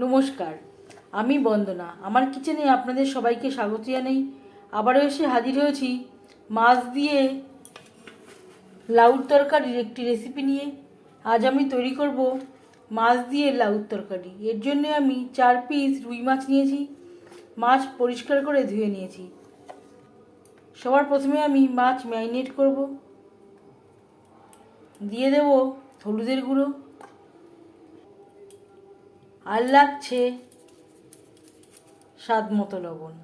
নমস্কার, আমি বন্দনা। আমার কিচেনে আপনাদের সবাইকে স্বাগত জানাই। আবারও এসে হাজির হয়েছি মাছ দিয়ে লাউর তরকারির একটি রেসিপি নিয়ে। আজ আমি তৈরি করব মাছ দিয়ে লাউর তরকারি। এর জন্য আমি চার পিস রুই মাছ নিয়েছি। মাছ পরিষ্কার করে ধুয়ে নিয়েছি। সবার প্রথমে আমি মাছ ম্যারিনেট করব। দিয়ে দেব হলুদের গুঁড়ো। আর লাগছে স্বাদ মতো লবণ।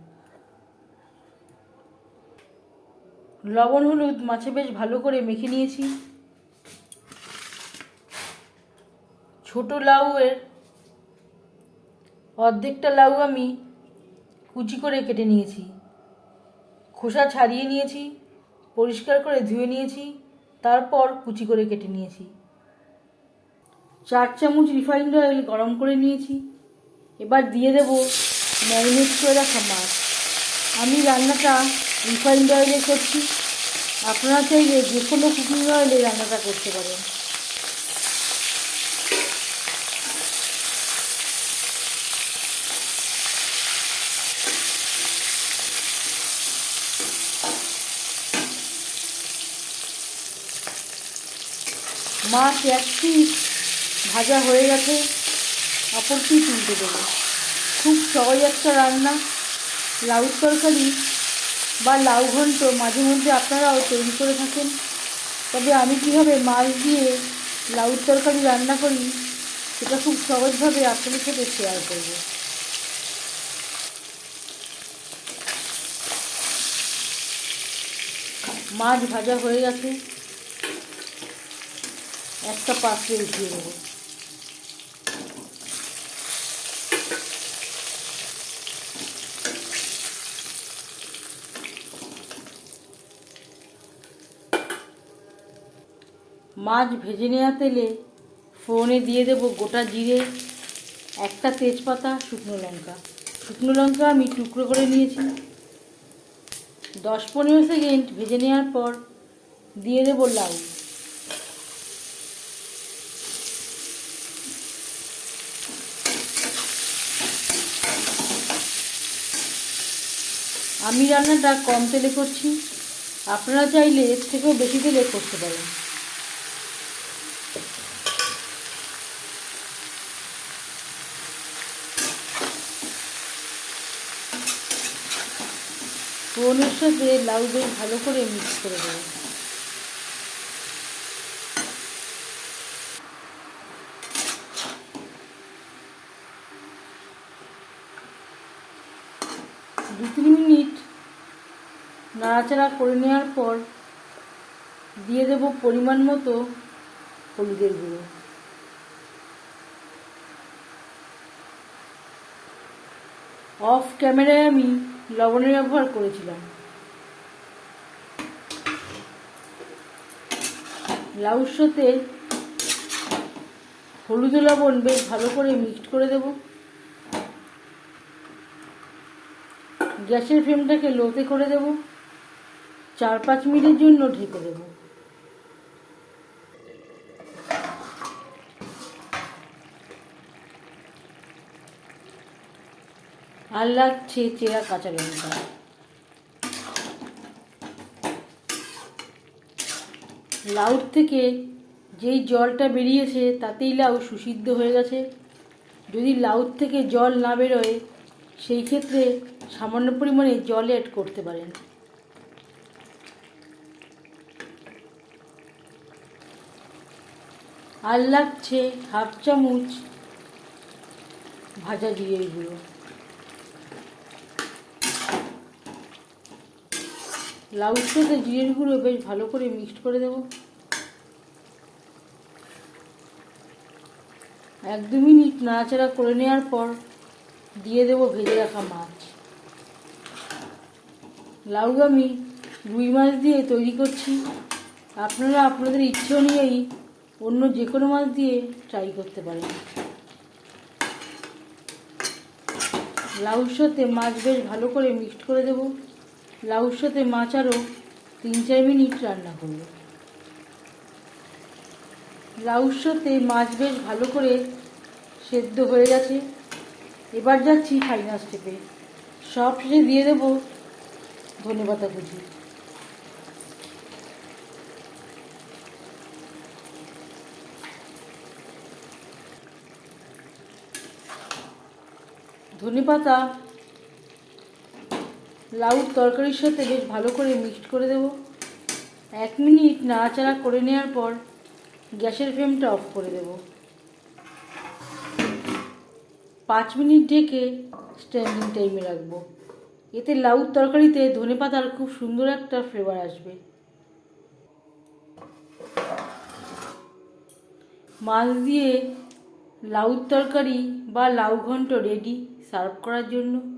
লবণ হলুদ মাছে বেশ ভালো করে মেখে নিয়েছি। ছোট লাউয়ের অর্ধেকটা লাউ আমি কুচি করে কেটে নিয়েছি। খোসা ছাড়িয়ে নিয়েছি, পরিষ্কার করে ধুয়ে নিয়েছি, তারপর কুচি করে কেটে নিয়েছি। চার চামচ রিফাইন্ড অয়েল গরম করে নিয়েছি। এবার দিয়ে দেব ম্যারিনেট করে রাখা মাছ। আমি রান্নাটা রিফাইন্ড অয়েলে করছি। আপনারা চাইলে যে কোনো কুকিং অয়েলে রান্নাটা করতে পারেন। মাছ এক পিস ভাজা হয়ে গেছে অপর পিস উল্টে দেবো। খুব সহজ একটা রান্না। লাউ তরকারি বা লাউ ঘন্ট মাঝে মধ্যে আপনারাও তৈরি করে থাকেন। তবে আমি কীভাবে মাছ দিয়ে লাউ তরকারি রান্না করি, সেটা খুব সহজভাবে আপনাদের সাথে শেয়ার করব। মাছ ভাজা হয়ে গেছে। একটা পাত্রে উঠিয়ে দেবো। মাছ ভেজে নেওয়া তেলে ফোড়নে দিয়ে দেব গোটা জিরে, একটা তেজপাতা, শুকনো লঙ্কা। শুকনো লঙ্কা আমি টুকরো করে নিয়েছি। দশ পনেরো সেকেন্ড ভেজে নেওয়ার পর দিয়ে দেবো লাউ। আমি রান্নাটা কম তেলে করছি। আপনারা চাইলে এর থেকেও বেশি তেলে করতে পারেন। ফোড়নের সাথে লাউ বেশ ভালো করে মিক্স করে দেবো। দু তিন মিনিট নাড়াচাড়া করে নেওয়ার পর দিয়ে দেব পরিমাণ মতো হলুদের গুঁড়ো। অফ ক্যামেরায় আমি লবণের ব্যবহার করেছিলাম। লাউর সাথে হলুদ লবণ বেশ ভালো করে মিক্সড করে দেব। গ্যাসের ফ্লেমটাকে লোতে করে দেব। চার পাঁচ মিনিটের জন্য ঢেকে দেব। আর লাগছে চেরা কাঁচা লঙ্কা লাউর থেকে যেই জলটা বেরিয়েছে, তাতেই লাউ সুসিদ্ধ হয়ে গেছে। যদি লাউর থেকে জল না বেরোয়, সেই ক্ষেত্রে সামান্য পরিমাণে জল অ্যাড করতে পারেন। আর লাগছে হাফ চামচ ভাজা জিরের গুঁড়ো। লাউর সাথে জিরের গুঁড়ো বেশ ভালো করে মিক্সড করে দেব। এক দু মিনিট নাড়াচাড়া করে নেওয়ার পর দিয়ে দেব ভেজে রাখা মাছ। লাউ আমি রুই মাছ দিয়ে তৈরি করছি। আপনারা আপনাদের ইচ্ছে অনুযায়ী অন্য যে কোনো মাছ দিয়ে ট্রাই করতে পারেন। লাউর সাথে মাছ বেশ ভালো করে মিক্সড করে দেবো। লাউর সাথে মাছ আরও তিন, চার মিনিট রান্না করব। লাউর সাথে মাছ বেশ ভালো করে সেদ্ধ হয়ে গেছে। এবার যাচ্ছি ফাইনাল স্টেপে সব শেষে দিয়ে দেবো ধনে পাতা কুচি। ধনে পাতা লাউর তরকারির সাথে বেশ ভালো করে মিক্সড করে দেব। এক মিনিট নাড়াচাড়া করে নেওয়ার পর গ্যাসের ফ্লেমটা অফ করে দেব। পাঁচ মিনিট ঢেকে স্ট্যান্ডিং টাইমে রাখব। এতে লাউর তরকারিতে ধনে পাতার খুব সুন্দর একটা ফ্লেভার আসবে। মাছ দিয়ে লাউর তরকারি বা লাউ ঘন্ট রেডি সার্ভ করার জন্য।